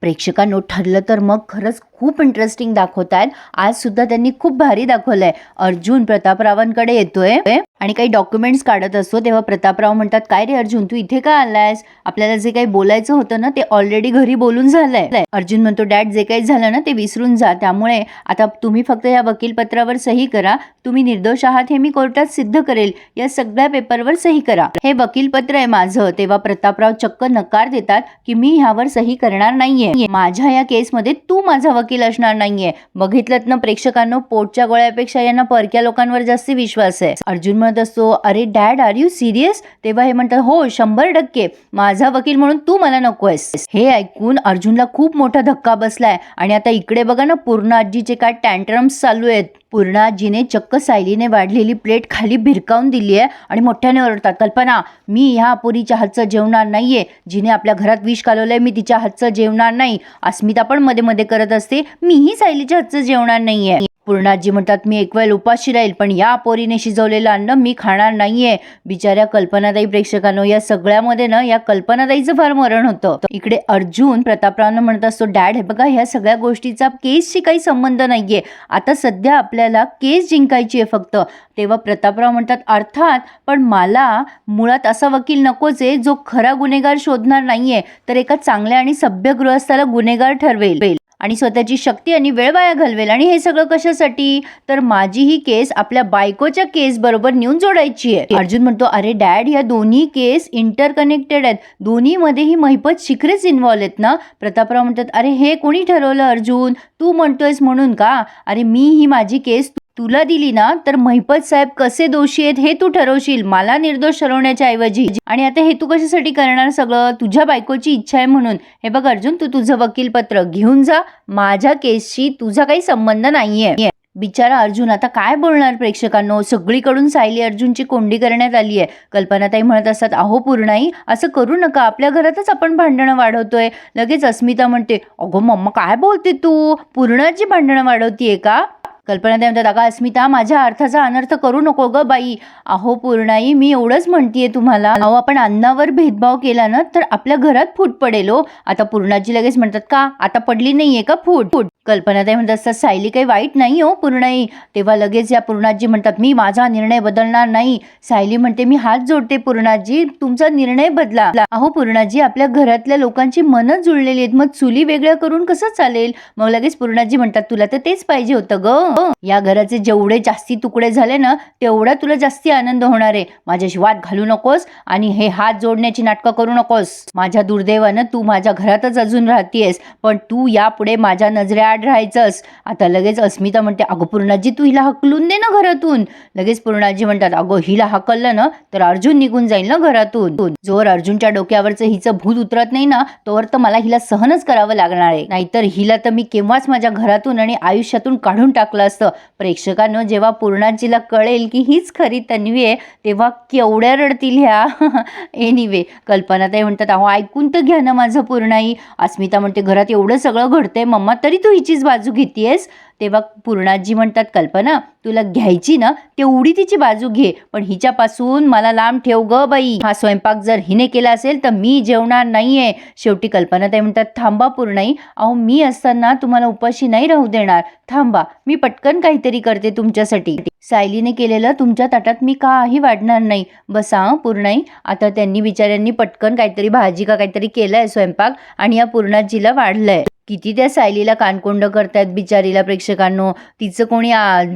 प्रेक्षकांनो ठरलं तर मग खरंच खूप इंटरेस्टिंग दाखवत आहेत आज सुद्धा त्यांनी खूप भारी दाखवलंय. अर्जुन प्रतापरावांकडे येतोय. आणि काही डॉक्युमेंट्स काढत असतो तेव्हा प्रतापराव म्हणतात काय रे अर्जुन तू इथे का आलायस? आपल्याला जे काही बोलायचं होतं ना ते ऑलरेडी घरी बोलून झालंय. अर्जुन म्हणतो डॅड जे काही झालं ना ते विसरून जा. त्यामुळे आता तुम्ही फक्त या वकीलपत्रावर सही करा. तुम्ही निर्दोष आहात हे मी कोर्टात सिद्ध करेल. या सगळ्या पेपरवर सही करा. हे वकीलपत्र आहे माझं. तेव्हा प्रतापराव चक्क नकार देतात की मी ह्यावर सही करणार नाहीये. माझ्या या केसमध्ये तू माझा वकील असणार नाहीये. बघितलं ना प्रेक्षकांनो पोटच्या गोळ्यापेक्षा यांना परक्या लोकांवर जास्त विश्वास आहे. अर्जुन म्हणत असतो अरे डॅड आर यू सिरियस तेव्हा हे म्हणतात हो शंभर टक्के. माझा वकील म्हणून तू मला नको आहेस हे ऐकून अर्जुनला खूप मोठा धक्का बसलाय. आणि आता इकडे बघा ना पूर्ण आजीचे काय टँट्रम्स चालू आहेत. पूर्णाजीने चक्क सायलीने वाढलेली प्लेट खाली भिरकावून दिली आहे आणि मोठ्याने ओरडतात कल्पना मी ह्या पुरीच्या हातचं जेवणार नाहीये. जिने आपल्या घरात विष कालवलंय मी तिच्या हातचं जेवणार नाही. अस्मिता पण मध्ये मध्ये करत असते मीही सायलीच्या हातचं जेवणार नाहीये. पूर्णाजी म्हणतात मी एक वेळ उपाशी राहील पण या पोरीने शिजवलेलं अन्न मी खाणार नाहीये. बिचाऱ्या कल्पनाताई प्रेक्षकांनो या सगळ्यामध्ये ना या कल्पनाताईचं फार मरण होतं. इकडे अर्जुन प्रतापरावनं म्हणत असतो डॅड हे बघा ह्या सगळ्या गोष्टीचा केसशी काही संबंध नाहीये. आता सध्या आपल्याला केस जिंकायची आहे फक्त. तेव्हा प्रतापराव म्हणतात अर्थात पण मला मुळात असा वकील नकोच आहे जो खरा गुन्हेगार शोधणार नाहीये तर एका चांगल्या आणि सभ्य गृहस्थाला गुन्हेगार ठरवेल. आणि स्वतःची शक्ती आणि वेळ वाया घालवेल. आणि हे सगळं कशासाठी? तर माझी ही केस आपल्या बायकोच्या केस बरोबर नेऊन जोडायची आहे. अर्जुन म्हणतो अरे डॅड या दोन्ही केस इंटरकनेक्टेड आहेत. आहेत दोन्हीमध्ये ही महिपत शिखरेच इन्व्हॉल्व आहेत ना? प्रतापराव म्हणतात अरे हे कोणी ठरवलं अर्जुन? तू म्हणतोयस म्हणून का? अरे मी ही माझी केस तुला दिली ना तर महिपत साहेब कसे दोषी आहेत हे तू ठरवशील. मला निर्दोष ठरवण्याच्या ऐवजी. आणि आता हे तू कशासाठी करणार सगळं? तुझ्या बायकोची इच्छा आहे म्हणून. हे बघ अर्जुन तू तुझं वकीलपत्र घेऊन जा. माझ्या केसशी तुझा काही संबंध नाहीये. बिचारा अर्जुन आता काय बोलणार प्रेक्षकांनो? सगळीकडून सायली अर्जुनची कोंडी करण्यात आली आहे कल्पनाताई म्हणत असतात अहो पूर्णाई असं करू नका. आपल्या घरातच आपण भांडणं वाढवतोय. लगेच अस्मिता म्हणते अगो मम्मा काय बोलते तू? पूर्णाची भांडणं वाढवतीये का? कल्पना त्या म्हणतात अगं अस्मिता माझ्या अर्थाचा अनर्थ करू नको ग बाई. अहो पूर्णाई मी एवढंच म्हणतीये तुम्हाला. अहो आपण अन्नावर भेदभाव केला ना तर आपल्या घरात फूट पडेल हो. आता पूर्णाजी लगेच म्हणतात का? आता पडली नाहीये का फूट फूट? कल्पनाताई म्हणतात सर सायली काही वाईट नाही हो पूर्णाई तेव्हा लगेच या पूर्णाजी म्हणतात मी माझा निर्णय बदलणार नाही. सायली म्हणते मी हात जोडते पूर्णाजी. तुमचा निर्णय बदला. अहो पूर्णाजी आपल्या घरातल्या लोकांची मनं जुळलेली आहेत. मग चुली वेगळ्या करून कसं चालेल? मग लगेच पूर्णाजी म्हणतात तुला तर तेच पाहिजे होतं ग. या घराचे जेवढे जास्ती तुकडे झाले ना तेवढा तुला जास्ती आनंद होणार आहे. माझ्याशी वाद घालू नकोस आणि हे हात जोडण्याची नाटकं करू नकोस. माझ्या दुर्दैवानं तू माझ्या घरातच अजून राहतीयस पण तू यापुढे माझ्या नजरेआड राहायचंस आता लगेच अस्मिता म्हणते अगं पूर्णाजी तू हिला हकलून दे ना घरातून. लगेच पूर्णाजी म्हणतात अगं हिला हकललं ना तर अर्जुन निघून जाईल ना घरातून. जोर अर्जुनच्या डोक्यावरचं हिचं भूत उतरत नाही ना तोवर तर मला हिला सहनच करावं लागणार आहे. नाहीतर हिला तर मी केव्हाच माझ्या घरातून आणि आयुष्यातून काढून टाकलं असतं. प्रेक्षकानं जेव्हा पूर्णाजीला कळेल की हीच खरी तन्वी आहे तेव्हा केवढ्या रडतील ह्या. एनिवे कल्पनाताई म्हणतात अहो ऐकून तर घ्या ना माझं पूर्णाई. अस्मिता म्हणते घरात एवढं सगळं घडतंय मम्मा तरी तू हिचीच बाजू घेतीयस तेव्हा पूर्णाजी म्हणतात कल्पना तुला घ्यायची ना तेवढी तिची बाजू घे. पण हिच्यापासून मला लांब ठेव ग बाई. हा स्वयंपाक जर हिने केला असेल तर मी जेवणार नाहीये. शेवटी कल्पना ते म्हणतात थांबा पूर्णाई. अहो मी असताना तुम्हाला उपाशी नाही राहू देणार. थांबा. मी पटकन काहीतरी करते तुमच्यासाठी. सायलीने केलेलं तुमच्या ताटात मी काही वाढणार नाही. बसा पूर्णाई. आता त्यांनी बिचाऱ्यांनी पटकन काहीतरी भाजी का काहीतरी केलंय स्वयंपाक आणि या पूर्णाजीला वाढलंय. किती त्या सायलीला कानकोंड करतायत बिचारीला प्रेक्षकांनो. तिचं कोणी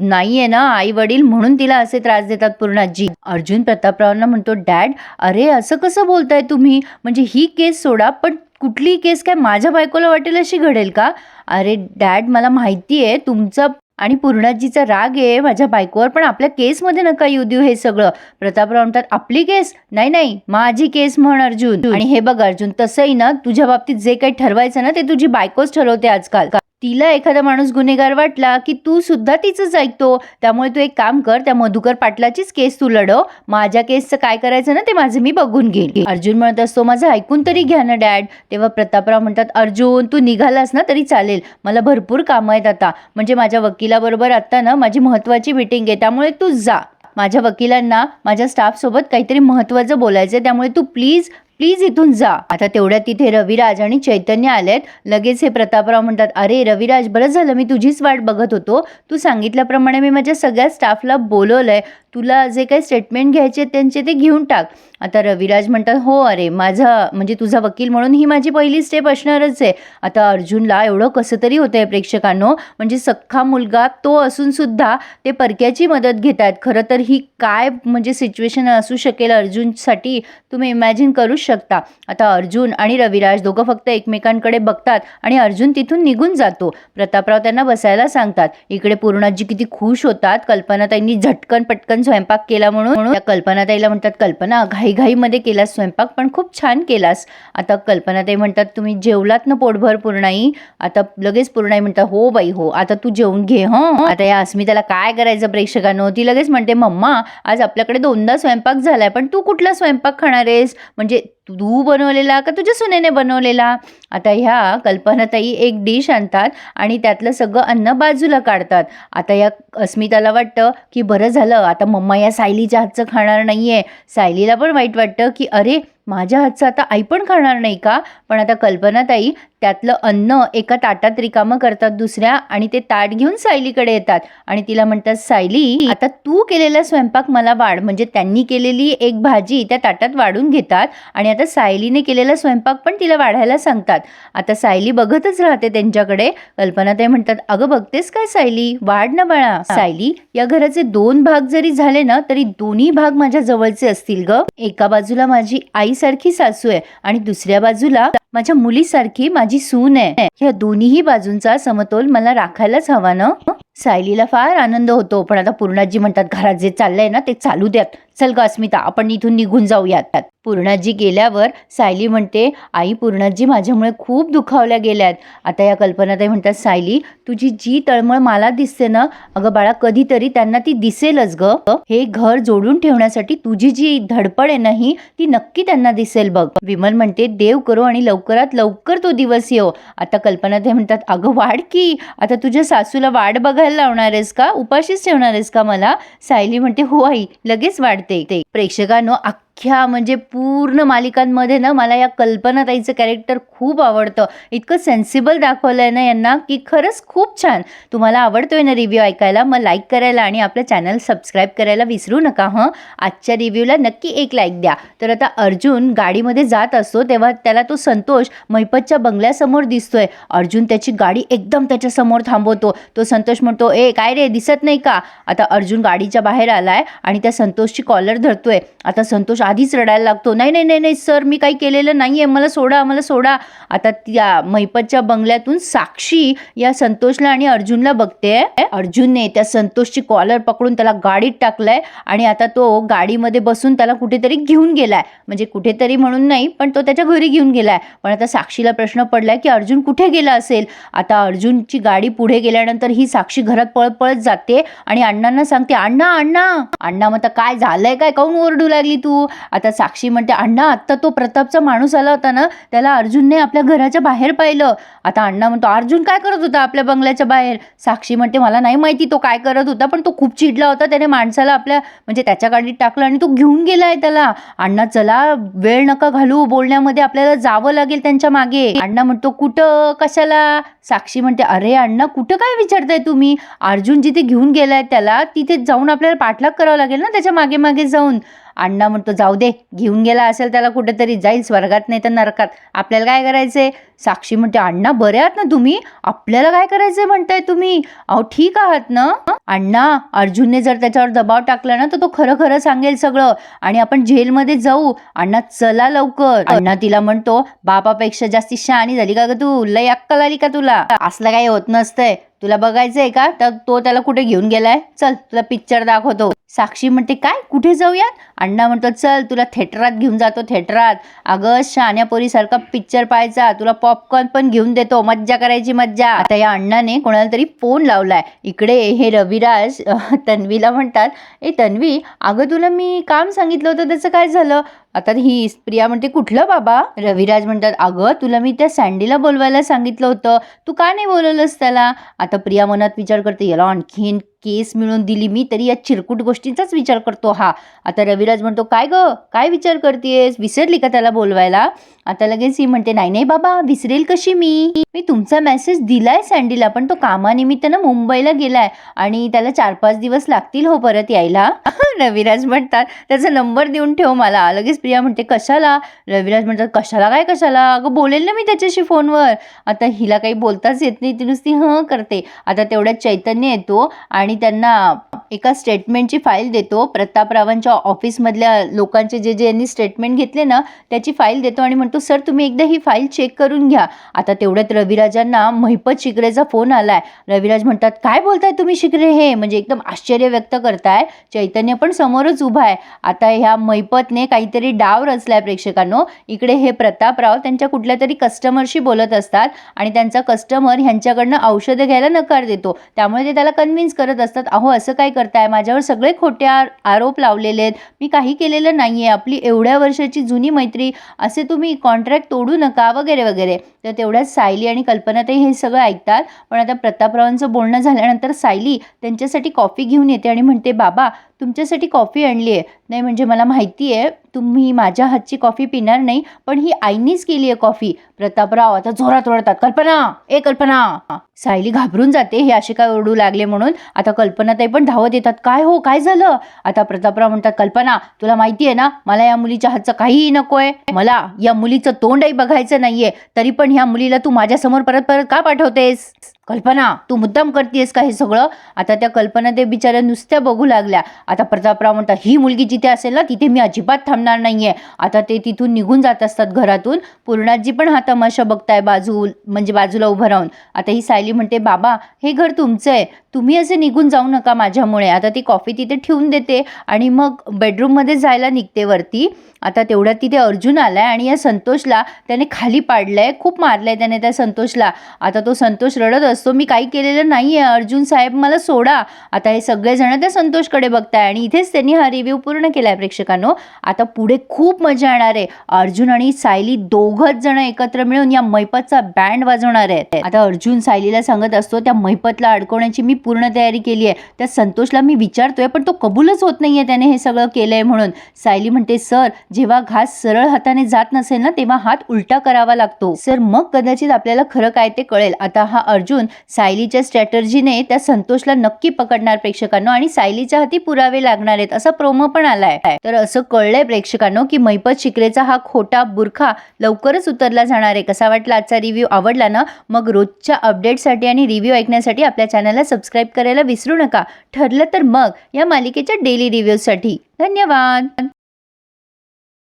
नाही नाहीये ना आई वडील म्हणून तिला असे त्रास देतात पूर्णाजी अर्जुन प्रतापरावांना म्हणतो डॅड अरे असं कसं बोलताय तुम्ही? म्हणजे ही केस सोडा पण कुठली केस काय माझ्या बायकोला वाटेल अशी घडेल का? अरे डॅड मला माहिती आहे तुमचं आणि पूर्णाजीचा राग आहे माझ्या बायकोवर पण आपल्या केसमध्ये नका येऊ देऊ हे सगळं. प्रतापराव म्हणतात आपली केस? नाही नाही माझी केस म्हण अर्जुन. आणि हे बघ अर्जुन तसंही ना तुझ्या बाबतीत जे काही ठरवायचं ना ते तुझी बायकोच ठरवते आजकाल. तिला एखादा माणूस गुन्हेगार वाटला की तू सुद्धा तिचंच ऐकतो. त्यामुळे तू एक काम कर त्या मधुकर पाटलाचीच केस तू लढव. माझ्या केसचं काय करायचं ना ते माझं मी बघून घेईन. अर्जुन म्हणत असतो माझं ऐकून तरी घ्या ना डॅड. तेव्हा प्रतापराव म्हणतात अर्जुन तू निघालास ना तरी चालेल. मला भरपूर कामं आहेत आता. म्हणजे माझ्या वकिलाबरोबर आता ना माझी महत्त्वाची मीटिंग आहे. त्यामुळे तू जा. माझ्या वकिलांना माझ्या स्टाफसोबत काहीतरी महत्त्वाचं बोलायचं आहे त्यामुळे तू प्लीज प्लीज इथून जा. आता तेवढ्यात तिथे रविराज आणि चैतन्य आलेत. लगेच हे प्रतापराव म्हणतात अरे रविराज बरं झालं मी तुझीच वाट बघत होतो. तू सांगितल्याप्रमाणे मी माझ्या सगळ्या स्टाफला बोलवलंय. तुला जे काही स्टेटमेंट घ्यायचे आहेत त्यांचे ते घेऊन टाक. आता रविराज म्हणतात हो अरे माझा म्हणजे तुझा वकील म्हणून ही माझी पहिली स्टेप असणारच आहे. आता अर्जुनला एवढं कसं तरी होतं आहे प्रेक्षकांनो. म्हणजे सख्खा मुलगा तो असून सुद्धा ते परक्याची मदत घेत आहेत खरं तर ही काय म्हणजे सिच्युएशन असू शकेल अर्जुनसाठी? तुम्ही इमॅजिन करू शकता. आता अर्जुन आणि रविराज दोघं फक्त एकमेकांकडे बघतात आणि अर्जुन तिथून निघून जातो. प्रतापराव त्यांना बसायला सांगतात. इकडे पूर्णाजी किती खुश होतात. कल्पनाताईंनी झटकन पटकन स्वयंपाक केला म्हणून म्हणून त्या कल्पनाताईला म्हणतात कल्पना घाईघाईमध्ये केलास स्वयंपाक पण खूप छान केलास. आता कल्पनाताई म्हणतात तुम्ही जेवलात ना पोटभर पूर्णाई? आता लगेच पूर्णाई म्हणतात हो बाई हो. आता तू जेवून घे हो. आता या अस्मिताला काय करायचं प्रेक्षकांनो? ती लगेच म्हणते मम्मा आज आपल्याकडे दोनदा स्वयंपाक झालाय पण तू कुठला स्वयंपाक खाणार आहेस? म्हणजे तू बनवलेला का तुझ्या सुनेने बनवलेला? आता ह्या कल्पनाताई एक डिश आणतात आणि त्यातलं सगळं अन्न बाजूला काढतात. आता या अस्मिताला वाटतं की बरं झालं आता मम्मा या सायलीच्या हातचं खाणार नाही आहे सायलीला पण वाईट वाटतं की अरे माझ्या हातचं आता आई पण खाणार नाही का? पण आता कल्पनाताई त्यातलं अन्न एका ताटात रिकामं करतात दुसऱ्या आणि ते ताट घेऊन सायलीकडे येतात. आणि तिला म्हणतात सायली आता तू केलेला स्वयंपाक मला वाढ. म्हणजे त्यांनी केलेली एक भाजी त्या ताटात वाढून घेतात आणि आता सायलीने केलेला स्वयंपाक पण तिला वाढायला सांगतात. आता सायली बघतच राहते त्यांच्याकडे. कल्पना ते म्हणतात अगं बघतेस काय सायली? वाढ ना बाळा. सायली या घराचे दोन भाग जरी झाले ना तरी दोन्ही भाग माझ्या जवळचे असतील ग. एका बाजूला माझी आईसारखी सासू आहे आणि दुसऱ्या बाजूला माझ्या मुलीसारखी माझी सून आहे. ह्या दोन्हीही बाजूंचा समतोल मला राखायलाच हवा ना? सायलीला फार आनंद होतो. पण आता पूर्णाजी म्हणतात घरात जे चाललंय ना ते चालू द्यात. चल ग अस्मिता आपण इथून निघून जाऊयात. पूर्णाजी गेल्यावर सायली म्हणते आई पूर्णाजी माझ्यामुळे खूप दुखावल्या गेल्यात. आता या कल्पनाताई म्हणतात सायली तुझी जी तळमळ मला दिसते ना अगं बाळा कधीतरी त्यांना ती दिसेलच ग. हे घर जोडून ठेवण्यासाठी तुझी जी धडपड आहे ना ही ती नक्की त्यांना दिसेल बघ. विमल म्हणते देव करो आणि लवकरात लवकर तो दिवस येऊ आता कल्पनाताई म्हणतात अगं वाढ की आता तुझ्या सासूला वाढ बघायला लावणार आहेस का? उपाशीच ठेवणार आहेस का मला? सायली म्हणते हो आई लगेच वाढते. ते प्रेक्षकांनो अख्ख्या म्हणजे पूर्ण मालिकांमध्ये ना मला या कल्पनाताईचं कॅरेक्टर खूप आवडतं. इतकं सेन्सिबल दाखवलं आहे ना यांना की खरंच खूप छान. तुम्हाला आवडतोय ना रिव्ह्यू ऐकायला मग लाईक करायला आणि आपलं चॅनल सबस्क्राईब करायला विसरू नका हं? आजच्या रिव्ह्यूला नक्की एक लाईक द्या. तर आता अर्जुन गाडीमध्ये जात असतो तेव्हा त्याला तो संतोष मैपतच्या बंगल्यासमोर दिसतोय. अर्जुन त्याची गाडी एकदम त्याच्यासमोर थांबवतो. तो संतोष म्हणतो ए काय रे दिसत नाही का? आता अर्जुन गाडीच्या बाहेर आलाय आणि त्या संतोषची कॉलर धरतोय. आता संतोष आधीच रडायला लागतो. नाही नाही नाही नाही सर मी काही केलेलं नाही आहे मला सोडा मला सोडा. आता त्या मैपतच्या बंगल्यातून साक्षी या संतोषला आणि अर्जुनला बघते. अर्जुनने त्या संतोषची कॉलर पकडून त्याला गाडीत टाकलाय आणि आता तो गाडीमध्ये बसून त्याला कुठेतरी घेऊन गेलाय. म्हणजे कुठेतरी म्हणून नाही पण तो त्याच्या घरी घेऊन गेलाय. पण आता साक्षीला प्रश्न पडलाय की अर्जुन कुठे गेला असेल? आता अर्जुनची गाडी पुढे गेल्यानंतर ही साक्षी घरात पळत पळत जाते आणि अण्णांना सांगते अण्णा अण्णा अण्णा मग काय झालंय? काय काऊन ओरडू लागली तू? आता साक्षी म्हणते अण्णा आत्ता तो प्रतापचा माणूस आला होता ना त्याला अर्जुनने आपल्या घराच्या बाहेर पाहिलं. आता अण्णा म्हणतो अर्जुन काय करत होता आपल्या बंगल्याच्या बाहेर? साक्षी म्हणते मला नाही माहिती तो काय करत होता पण तो खूप चिडला होता त्याने माणसाला आपल्या म्हणजे त्याच्या गाडीत टाकलं आणि तो घेऊन गेला आहे त्याला. अण्णा चला वेळ नका घालू बोलण्यामध्ये आपल्याला जावं लागेल त्यांच्या मागे. अण्णा म्हणतो कुठं कशाला? साक्षी म्हणते अरे अण्णा कुठं काय विचारताय तुम्ही? अर्जुन जिथे घेऊन गेलाय त्याला तिथे जाऊन आपल्याला पाठलाग करावा लागेल ना त्याच्यामागे मागे जाऊन. अण्णा म्हणतो जाऊ दे घेऊन गेला असेल त्याला कुठेतरी जाईल स्वर्गात नाही तर नरकात. आपल्याला काय करायचंय? साक्षी म्हणते अण्णा बरे आहात ना तुम्ही? आपल्याला काय करायचंय म्हणताय तुम्ही? अहो ठीक आहात ना? अण्णा अर्जुनने जर त्याच्यावर दबाव टाकला ना तर तो खरं खरं सांगेल सगळं. आणि आपण जेलमध्ये जाऊ. अण्णा चला लवकर. अण्णा तिला म्हणतो बापापेक्षा जास्ती शहाणी झाली का ग तू? लय अक्कल आली का तुला? असलं काही होत नसतंय. तुला बघायचंय का? तर तो त्याला कुठे घेऊन गेलाय? चल तुला पिक्चर दाखवतो. साक्षी म्हणते काय? कुठे जाऊयात? अण्णा म्हणतो चल तुला थिएटरात घेऊन जातो थिएटरात अगं शहाण्यापोरीसारखा पिक्चर पाहायचा. तुला पॉपकॉर्न पण घेऊन देतो. मज्जा करायची मज्जा. आता या अण्णाने कोणाला तरी फोन लावलाय. इकडे हे रविराज तन्वीला म्हणतात ए तन्वी अगं तुला मी काम सांगितलं होतं त्याचं काय झालं? आता ही प्रिया म्हणते कुठलं बाबा? रविराज म्हणतात अगं तुला मी त्या सँडीला बोलवायला सांगितलं होतं. तू का नाही बोलवलंस त्याला? आता प्रिया मनात विचार करते याला आणखीन केस मिळून दिली मी तरी या चिरकुट गोष्टींचाच विचार करतो हा. आता रविराज म्हणतो काय ग? काय विचार करतेस विसरली का त्याला बोलवायला? आता लगेच ही म्हणते नाही नाही बाबा विसरेल कशी मी? मी तुमचा मेसेज दिलाय सँडीला पण तो कामानिमित्तानं मुंबईला गेलाय आणि त्याला चार पाच दिवस लागतील हो परत यायला. रविराज म्हणतात त्याचा नंबर देऊन ठेव मला. लगेच प्रिया म्हणते कशाला? रविराज म्हणतात कशाला काय कशाला? अगं बोलेल ना मी त्याच्याशी फोनवर. आता हिला काही बोलताच येत नाही ती नुसती हं करते. आता तेवढ्यात चैतन्य येतो आणि त्यांना एका स्टेटमेंटची फाईल देतो. प्रतापरावांच्या ऑफिसमधल्या लोकांचे जे जे यांनी स्टेटमेंट घेतले ना त्याची फाईल देतो आणि म्हणतो सर तुम्ही एकदा ही फाईल चेक करून घ्या. आता तेवढ्यात रविराजांना महिपत शिकरेचा फोन आला आहे रविराज म्हणतात काय बोलताय तुम्ही शिकरे हे? म्हणजे एकदम आश्चर्य व्यक्त करताय. चैतन्य पण समोरच उभा आहे. आता ह्या महिपतने काहीतरी डाव रचलाय प्रेक्षकांनो. इकडे हे प्रतापराव त्यांच्या कुठल्या तरी कस्टमरशी बोलत असतात आणि त्यांचा कस्टमर ह्यांच्याकडनं औषधं घ्यायला नकार देतो. त्यामुळे ते त्याला कन्व्हिन्स करत असतात. अहो असं काय करताय? माझ्यावर सगळे खोटे आरोप लावलेले आहेत. मी काही केलेलं नाही आहे आपली एवढ्या वर्षाची जुनी मैत्री असे तुम्ही कॉन्ट्रॅक्ट तोडू नका वगैरे वगैरे. तर तेवढ्याच सायली आणि कल्पनाताई हे सगळं ऐकतात. पण आता प्रतापरावांचं बोलणं झाल्यानंतर सायली त्यांच्यासाठी कॉफी घेऊन येते आणि म्हणते बाबा तुमच्यासाठी कॉफी आणली आहे. नाही म्हणजे मला माहिती आहे तुम्ही माझ्या हातची कॉफी पिणार नाही पण ही आईनीच केली आहे कॉफी. प्रतापराव आता जोरात ओरडतात कल्पना ए कल्पना! सायली घाबरून जाते हे असे काय ओरडू लागले म्हणून. आता कल्पनाताई पण धावत येतात काय हो काय झालं? आता प्रतापराव म्हणतात कल्पना तुला माहिती आहे ना मला या मुलीच्या हातचं काहीही नकोय. मला या मुलीचं तोंडही बघायचं नाहीये. तरी पण ह्या मुलीला तू माझ्यासमोर परत परत का पाठवतेस? कल्पना तू मुद्दाम करतेस का हे सगळं? आता त्या कल्पना ते बिचाऱ्या नुसत्या बघू लागल्या. आता प्रतापराव म्हणतात ही मुलगी जिथे असेल ना तिथे मी अजिबात थांबणार नाहीये. आता ते तिथून निघून जात असतात घरातून. पूर्णाजी पण हा तमाशा बघताय बाजू म्हणजे बाजूला उभं राहून. आता ही सायली म्हणते बाबा हे घर तुमचं आहे. तुम्ही असे निघून जाऊ नका माझ्यामुळे. आता ती कॉफी तिथे ठेवून देते आणि मग बेडरूममध्ये जायला निघते वरती. आता तेवढ्यात तिथे अर्जुन आलाय आणि या संतोषला त्याने खाली पाडलंय खूप मारलंय त्याने त्या संतोषला. आता तो संतोष रडत असतो मी काही केलेलं नाही आहे अर्जुन साहेब मला सोडा. आता हे सगळेजण त्या संतोषकडे बघताय आणि इथेच त्यांनी हा रिव्ह्यू पूर्ण केलाय प्रेक्षकांनो. आता पुढे खूप मजा येणार आहे. अर्जुन आणि सायली दोघंच जण एकत्र मिळून या मैपतचा बँड वाजवणार आहेत. आता अर्जुन सायलीला सांगत असतो त्या मैपतला अडकवण्याची मी पूर्ण तयारी केली आहे त्या संतोषला मी विचारतोय पण तो कबूलच होत नाहीये त्याने हे सगळं केलंय म्हणून. सायली म्हणते सर जेव्हा घास सरळ हाताने जात नसेल ना तेव्हा हात उलटा करावा लागतो. सर मग कदाचित आपल्याला खरं काय ते कळेल. आता हा अर्जुन सायलीच्या स्ट्रॅटर्जीने त्या संतोषला नक्की पकडणार प्रेक्षकांनो आणि सायलीच्या हाती पुरावे लागणार आहेत असा प्रोमो पण आलाय. तर असं कळलंय प्रेक्षकांनो की मैपत शिकरेचा हा खोटा बुरखा लवकरच उतरला जाणार आहे. कसा वाटला आजचा रिव्ह्यू आवडला ना? मग रोजच्या अपडेटसाठी आणि रिव्ह्यू ऐकण्यासाठी आपल्या चॅनलला सबस्क्राईब करायला विसरू नका. ठरलं तर मग या मालिकेच्या डेली रिव्ह्यूसाठी धन्यवाद!